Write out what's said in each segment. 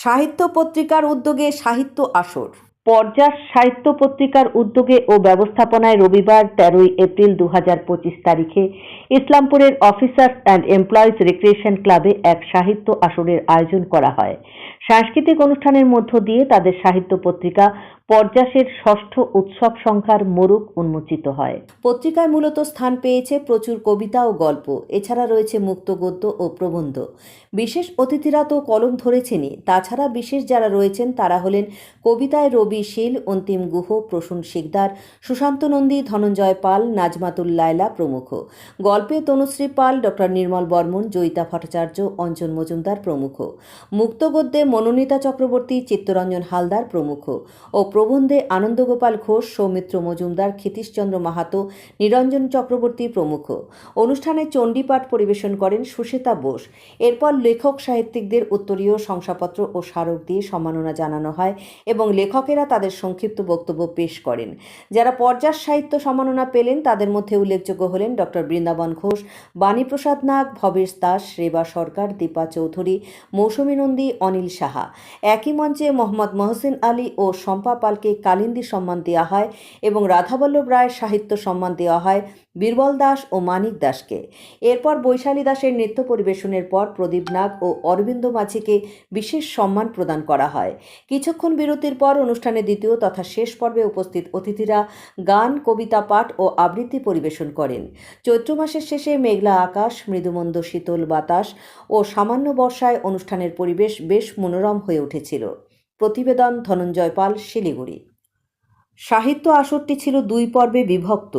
সাহিত্য পত্রিকার উদ্যোগে সাহিত্য আসর। পর্যাস সাহিত্য পত্রিকার উদ্যোগে ও ব্যবস্থাপনায় রবিবার তেরোই এপ্রিল দু তারিখে ইসলামপুরের অফিসার্স অ্যান্ড এমপ্লয়িজ রিক্রিয়েশন ক্লাবে এক সাহিত্য আসরের আয়োজন করা হয়। সাংস্কৃতিক অনুষ্ঠানের মধ্য দিয়ে তাদের সাহিত্য পত্রিকা পর্যাসের ষষ্ঠ উৎসব সংখ্যার মোড়ক উন্মোচিত হয়। পত্রিকায় মূলত স্থান পেয়েছে প্রচুর কবিতা ও গল্প। এছাড়া রয়েছে মুক্ত গদ্য ও প্রবন্ধ। বিশেষ অতিথিরা তো কলম ধরেছেনই। তাছাড়া বিশেষ যারা রয়েছেন, তারা হলেন কবিতায় রবি শীল, অন্তিম গুহ, প্রসূন শিকদার, সুশান্ত নন্দী, ধনঞ্জয় পাল, নাজমাতুল লায়লা প্রমুখ। গল্পে তনুশ্রী পাল, ডক্টর নির্মল বর্মন, জয়িতা ভট্টাচার্য, অঞ্জন মজুমদার প্রমুখ। মুক্ত গদ্যে মনোনীতা চক্রবর্তী, চিত্তরঞ্জন হালদার প্রমুখ ও প্রবন্ধে আনন্দগোপাল ঘোষ, সৌমিত্র মজুমদার, ক্ষিতীশচন্দ্র মাহাতো, নিরঞ্জন চক্রবর্তী প্রমুখ। অনুষ্ঠানে চণ্ডীপাঠ পরিবেশন করেন সুশেতা বোস। এরপর লেখক সাহিত্যিকদের উত্তরীয় শংসাপত্র ও স্মারক দিয়ে সম্মাননা জানানো হয় এবং লেখকেরা তাদের সংক্ষিপ্ত বক্তব্য পেশ করেন। যারা পর্যাস সাহিত্য সম্মাননা পেলেন, তাদের মধ্যে উল্লেখযোগ্য হলেন ডক্টর বৃন্দাবন ঘোষ, বাণীপ্রসাদ নাগ, ভবেশ দাস, রেবা সরকার, দীপা চৌধুরী, মৌসুমী নন্দী, অনিল সাহা। একই মঞ্চে মোহাম্মদ মহসিন আলী ও শম্পা পালকে কালিন্দী সম্মান দেওয়া হয় এবং রাধাবল্লভ রায় সাহিত্য সম্মান দেওয়া হয়। বীরবল দাস ও মানিক দাসকে। এরপর বৈশালী দাসের নৃত্য পরিবেশনের পর প্রদীপ নাগ ও অরবিন্দ মাঝিকে বিশেষ সম্মান প্রদান করা হয়। কিছুক্ষণ বিরতির পর অনুষ্ঠানে দ্বিতীয় তথা শেষ পর্বে উপস্থিত অতিথিরা গান, কবিতা, পাঠ ও আবৃত্তি পরিবেশন করেন। চৈত্র মাসের শেষে মেঘলা আকাশ, মৃদুমন্দ শীতল বাতাস ও সামান্য বর্ষায় অনুষ্ঠানের পরিবেশ বেশ মনোরম হয়ে উঠেছিল। প্রতিবেদন ধনঞ্জয় পাল, শিলিগুড়ি। সাহিত্য আসরটি ছিল দুই পর্বে বিভক্ত।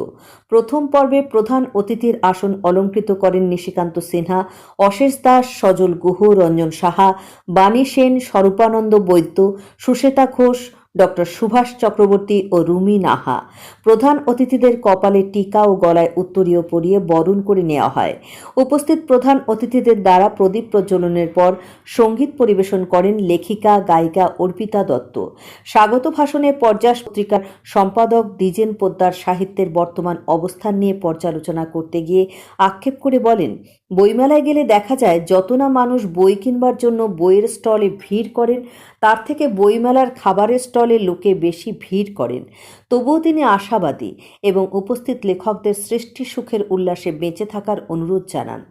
প্রথম পর্বে প্রধান অতিথির আসন অলঙ্কৃত করেন নিশিকান্ত সিনহা, অশেষ দাস, সজল গুহ, রঞ্জন সাহা, বাণী সেন, স্বরূপানন্দ বৈদ্য সুশ্বেতা ঘোষ ডক্টর সুভাষ চক্রবর্তী ও রুমি নাহা। প্রধান অতিথিদের কপালে টিকা ও গলায় উত্তরীয় পরিয়ে বরণ করে নেওয়া হয়। উপস্থিত প্রধান অতিথিদের দ্বারা প্রদীপ প্রজ্বলনের পর সংগীত পরিবেশন করেন লেখিকা, গায়িকা অর্পিতা দত্ত। স্বাগত ভাষণে পর্যাস পত্রিকার সম্পাদক দ্বিজেন পোদ্দার সাহিত্যের বর্তমান অবস্থান নিয়ে পর্যালোচনা করতে গিয়ে আক্ষেপ করে বলেন, বইমেলায় গেলে দেখা যায়, যত না মানুষ বই কিনবার জন্য বইয়ের স্টলে ভিড় করেন তার থেকে বইমেলার খাবারের স্টলে লোকে বেশি ভিড় করেন। তবুও তিনি আশাবাদী এবং উপস্থিত লেখকদের সৃষ্টি সুখের উল্লাসে বেঁচে থাকার অনুরোধ জানান।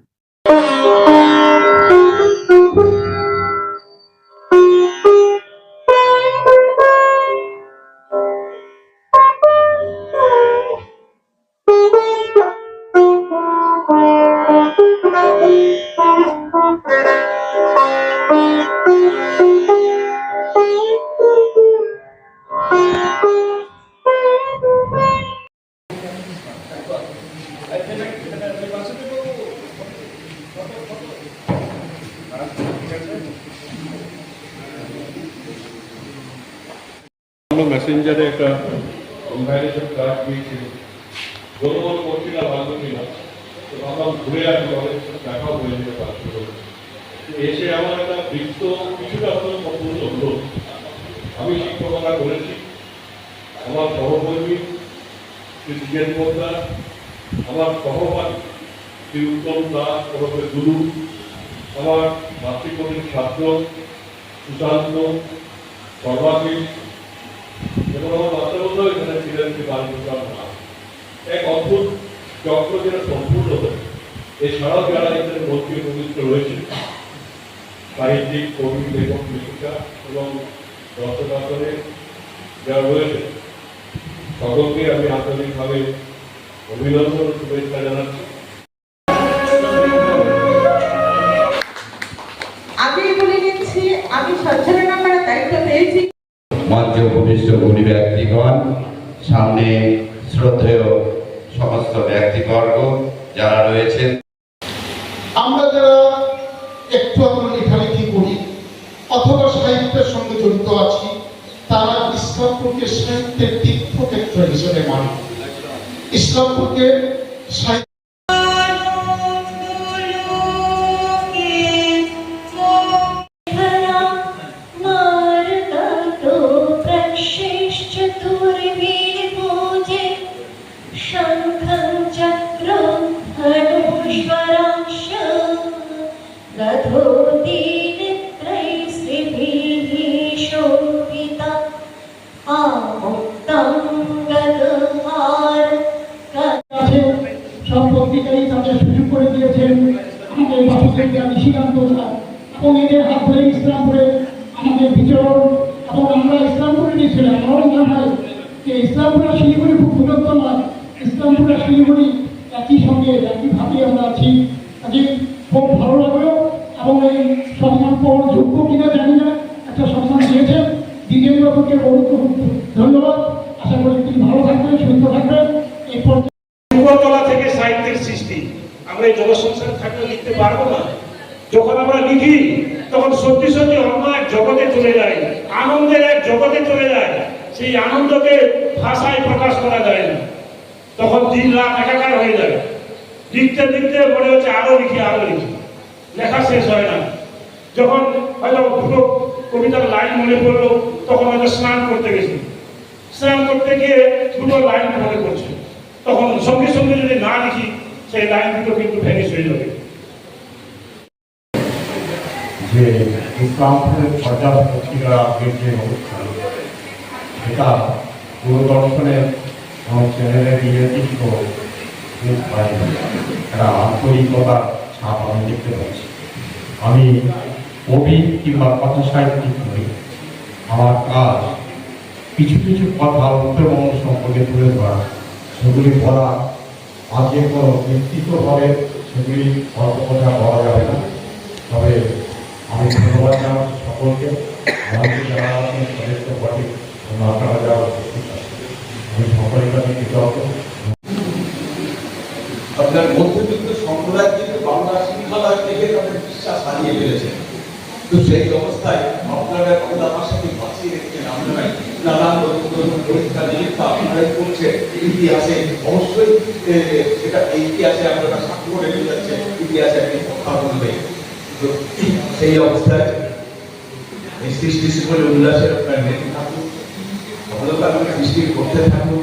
আমরা মেসেঞ্জারে একটা কম্প্যারিজন কার্ড দিয়েছিল। যতক্ষণ করছি না বান্ধবী না, তো ভাবলাম ঘুরে আসব দেখাও হয়ে যেতে পারছিল এসে আমার একটা বৃত্ত কিছুটা হলেও সম্পূর্ণ হলো। আমি শিক্ষকতা করেছি। আমার সহকর্মী, শ্রী জিজ্ঞেস পোদ্দার, আমার সহপাঠী, শ্রী উত্তম দাস ওরফে গুরু, আমার মাতৃকর্মীর ছাত্র, সুশান্ত সর্বাশিস এখানে ছিলেন এক অদ্ভুত চক্র যেটা সম্পূর্ণ এছাড়াও যারা এখানে মন্ত্রী পবিত্র রয়েছে সাহিত্যিক, কবি, লেখক, লেখিকা এবং দর্শকাসনে যারা রয়েছে সকলকে আমি আন্তরিকভাবে অভিনন্দন, শুভেচ্ছা জানাচ্ছি। গুণী ব্যক্তিগণ সামনে শ্রদ্ধেয় সমস্ত ব্যক্তিবর্গ যারা রয়েছেন। আমরা যারা একটু আমরা লেখালেখি করি, অথবা সাহিত্যের সঙ্গে জড়িত আছি, তারা ইসলামপুরকে সাহিত্যের তীর্থক্ষেত্র হিসেবে মানে। ইসলামপুরকে সাহিত্য সিদ্ধান্ত নিলাম এবং এদের হাত ধরে ইসলামপুরে আমাদের বিচরণ এবং আমরা ইসলামপুরে গিয়েছিলাম। আমারও মনে হয়। যে ইসলামপুরা শিলিগুড়ি খুব দূরত্ব নয়। ইসলামপুরা শিলিগুড়ি একই সঙ্গে একইভাবে আমরা আছি। আজকে খুব ভালো লাগল এবং এই সম্মান পাওয়ার যোগ্য কিনা জানি না। একটা সম্মান দিয়েছেন দ্বিতীয়বাবুকে বহুত ধন্যবাদ। আশা করি তিনি ভালো থাকবেন, সুস্থ থাকবেন। এরপর উপরতলা থেকে সাহিত্যের সৃষ্টি। আমরা এই জনসংসার থাকলে লিখতে পারব না। যখন আমরা লিখি, তখন সত্যি সত্যি অন্য এক জগতে চলে যায়, আনন্দের এক জগতে চলে যায়। সেই আনন্দকে ভাষায় প্রকাশ করা যায় না। তখন দিন রাত একাকার হয়ে যায়। লিখতে লিখতে মনে হচ্ছে আরও লিখি আরও লিখি। লেখা শেষ হয় না। যখন হয়তো দুটো কবিতার লাইন মনে পড়ল, তখন হয়তো স্নান করতে গেছি। স্নান করতে গিয়ে দুটো লাইন মনে পড়ছে। তখন সঙ্গে সঙ্গে যদি না লিখি, সেই লাইন দুটো কিন্তু ভ্যানিশ হয়ে যাবে। যে ইসলামের প্রচার পত্রিকা আগের যে অনুষ্ঠান এটা দূরদর্শনের এবং চ্যানেলে পাইনি একটা আন্তরিকতার ছাপ আমি দেখতে পাচ্ছি। আমি কবি কিংবা কথা সাহিত্যিক নই। আমার কাজ কিছু কিছু কথা উত্তরবঙ্গ সম্পর্কে তুলে ধরা। সেগুলি বলা আজকে কোনো ব্যক্তিগতভাবে সেগুলি অল্প কথা বলা যাবে না। তবে আমি ধন্যবাদ জানাচ্ছি সকলকে। আমাদের যারা আছেন সদস্য এবং আপনারা যারা উপস্থিত আমি সকলের কাছে কৃতজ্ঞ। আপনার মধ্যবিত্ত সম্প্রদায় বাংলা শৃঙ্খলা থেকে তাদের বিশ্বাস হারিয়ে ফেলেছে। তো সেই অবস্থায় আপনারা বাংলা ভাষাকে বাঁচিয়ে রেখেছেন আপনারাই। নানান নতুন পরীক্ষা নিরীক্ষা আপনারাই করছেন। ইতিহাসে অবশ্যই সেটা ইতিহাসে আপনারা সাক্ষ্য রেখে যাচ্ছে ইতিহাসে আপনি কথা বলবে তো সেই অবস্থায় এই সৃষ্টি শিবলে উল্লাসের আপনার নেতা থাকুন সফলতা আপনার সৃষ্টি করতে থাকুন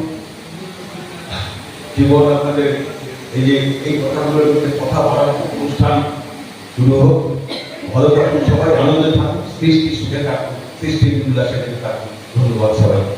জীবন আপনাদের এই যে এই কথাগুলোর মধ্যে কথা বলার অনুষ্ঠান শুরু হোক, ভালো থাকুন, সবাই আনন্দে থাকুন, সৃষ্টি সুখে থাকুন, সৃষ্টির উল্লাসে থাকুন। ধন্যবাদ সবাই